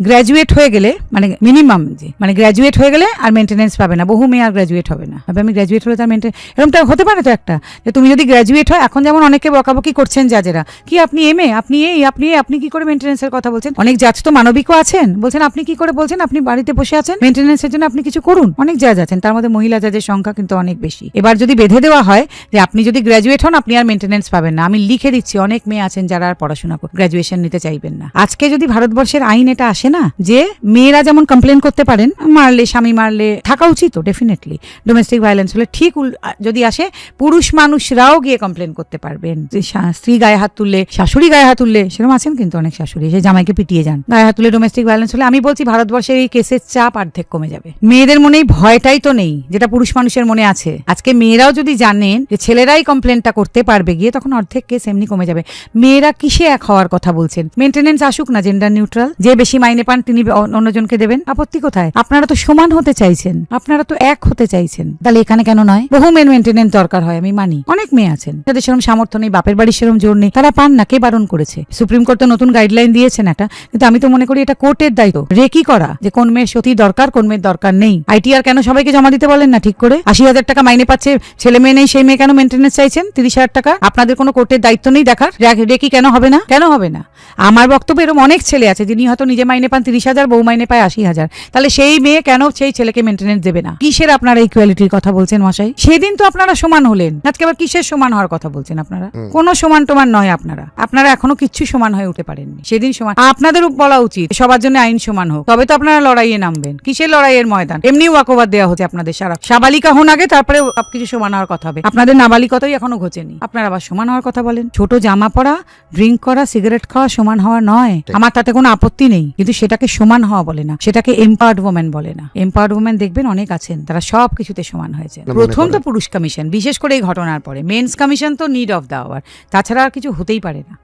Graduate হয়ে গেলে মানে মিনিমাম যে মানে গ্র্যাজুয়েট হয়ে গেলে আর মেনটেনেন্স পাবে না, বহু মেয়ে আর গ্র্যাজুয়েট হবে না। ভাবে আমি গ্র্যাজুয়েট হলে তার মেনটেন এরকমটা হতে পারে তো একটা, যে তুমি যদি গ্র্যাজুয়েট হয়, এখন যেমন অনেকে বকাবকি করছেন জাজেরা কি আপনি এম এ, আপনি এই, আপনি আপনি কি করে মেনটেনেন্সের কথা বলছেন? অনেক জাজ তো মানবিকও আছেন, বলছেন আপনি কি করে বলছেন? আপনি বাড়িতে বসে আছেন মেনটেনেন্সের জন্য আপনি কিছু করুন। অনেক জাজ আছেন, তার মধ্যে মহিলা জাজের সংখ্যা কিন্তু অনেক বেশি। এবার যদি বেঁধে দেওয়া হয়, যে আপনি যদি গ্র্যাজুয়েট হন, আপনি আর মেনটেনেন্স পাবেন না। আমি লিখে দিচ্ছি, অনেক মেয়ে আছেন যারা আর পড়াশোনা গ্র্যাজুয়েশন নিতে চাইবেন না। আজকে যদি ভারতবর্ষের আইন এটা আসে না? যে মেয়েরা যেমন কমপ্লেন করতে পারেন, মারলে, স্বামী মারলে, থাকা উচিত তো ডেফিনেটলি ডোমেস্টিক ভায়োলেন্স হলে ঠিক যদি আসে, পুরুষ মানুষরাও গিয়ে কমপ্লেন করতে পারবেন। যে স্ত্রী গায়ে হাত তুললে, শাশুড়ি গায়ে হাত তুললে, সেরকম আছেন কিন্তু অনেক শাশুড়ি, সে জামাইকে পিটিয়ে যান। গায়ে হাত তুলে ডোমেস্টিক ভায়োলেন্স হলে, আমি বলছি ভারতবর্ষের এই কেসের চাপ অর্ধেক কমে যাবে। মেয়েদের মনে এই ভয়টাই তো নেই, যেটা পুরুষ মানুষের মনে আছে। আজকে মেয়েরাও যদি জানেন যে ছেলেরাই কমপ্লেনটা করতে পারবে, গিয়ে তখন অর্ধেক কেস এমনি কমে যাবে। মেয়েরা কিসে এক হওয়ার কথা বলছেন? মেনটেনেন্স আসুক না জেন্ডার নিউট্রাল যে বেশি মাইনে পান, তিনি অন্যজনকে দেবেন। আপত্তি কোথায়? আপনারা তো সমান হতে চাইছেন। আপনারা তো এক হতে চাইছেন। তাহলে এখানে কেন নয়? বহু মেন মেনটেনেন্স দরকার হয়, আমি মানি। অনেক মেয়ে আছেন। তাদের সেরকম সামর্থ্য নেই, বাপের বাড়ির সেরকম জোর নেই, তারা পান না, কে বারণ করেছে? সুপ্রিম কোর্ট তো নতুন গাইডলাইন দিয়েছেন একটা কিন্তু আমি তো মনে করি এটা কোর্টের দায়িত্ব। রেকি করা যে কোন মেয়ের সতী দরকার, কোন মেয়ের দরকার নেই। আইটিআর কেন সবাইকে জমা দিতে বলেন না ঠিক করে? আশি হাজার টাকা মাইনে পাচ্ছে, ছেলে মেয়ে নেই, সেই মেয়ে কেন মেনটেনেন্স চাইছেন? তিরিশ হাজার টাকা? আপনাদের কোনো কোর্টের দায়িত্ব নেই দেখার? রেকি কেন হবে না? কেন হবে না? আমার বক্তব্য এরকম অনেক ছেলে আছে, যিনি হয়তো নিজে মাইনে পান তিরিশ হাজার বউ মাইনে পায় আশি হাজার। তাহলে সেই মেয়ে কেন সেই ছেলেকে মেনটেনেন্স দেবে না? কিসের আপনারা ইকুয়ালিটির কথা বলছেন মশাই? সেদিন তো আপনারা সমান হলেন। আজকে আবার কিসের সমান হওয়ার কথা বলছেন আপনারা? কোনো সমান টমান নয় আপনারা। আপনারা এখনও কিচ্ছু সমান হয়ে উঠে পারেননি। সেদিন সমান। আপনাদের বলা উচিত সবার জন্য আইন সমান হোক। তবে তো আপনারা লড়াইয়ে নামবেন। কিসের লড়াইয়ের ময়দান? এমনি ওয়াকওভার দেওয়া হচ্ছে আপনাদের সারা। সাবালিকা হন আগে তারপরে সবকিছু সমান হওয়ার কথা হবে। আপনাদের নাবালিকতাই এখনও ঘটেনি। আপনারা আবার সমান হওয়ার কথা বলেন। ছোট জামা পরা ড্রিঙ্ক করা সিগারেট খাওয়া সমান হওয়া নয়। আমার তাতে কোনো আপত্তি নেই। কিন্তু সেটাকে সমান হওয়া বলে না সেটাকে এম্পাওয়ার্ড ওমেন বলে না। এম্পাওয়ার্ড ওমেন দেখবেন অনেক আছেন তারা সব কিছুতে সমান হয়েছে। প্রথম তো পুরুষ কমিশন বিশেষ করে এই ঘটনার পরে। মেন্স কমিশন তো নিড অফ দ্য আওয়ার তাছাড়া আর কিছু হতেই পারে না।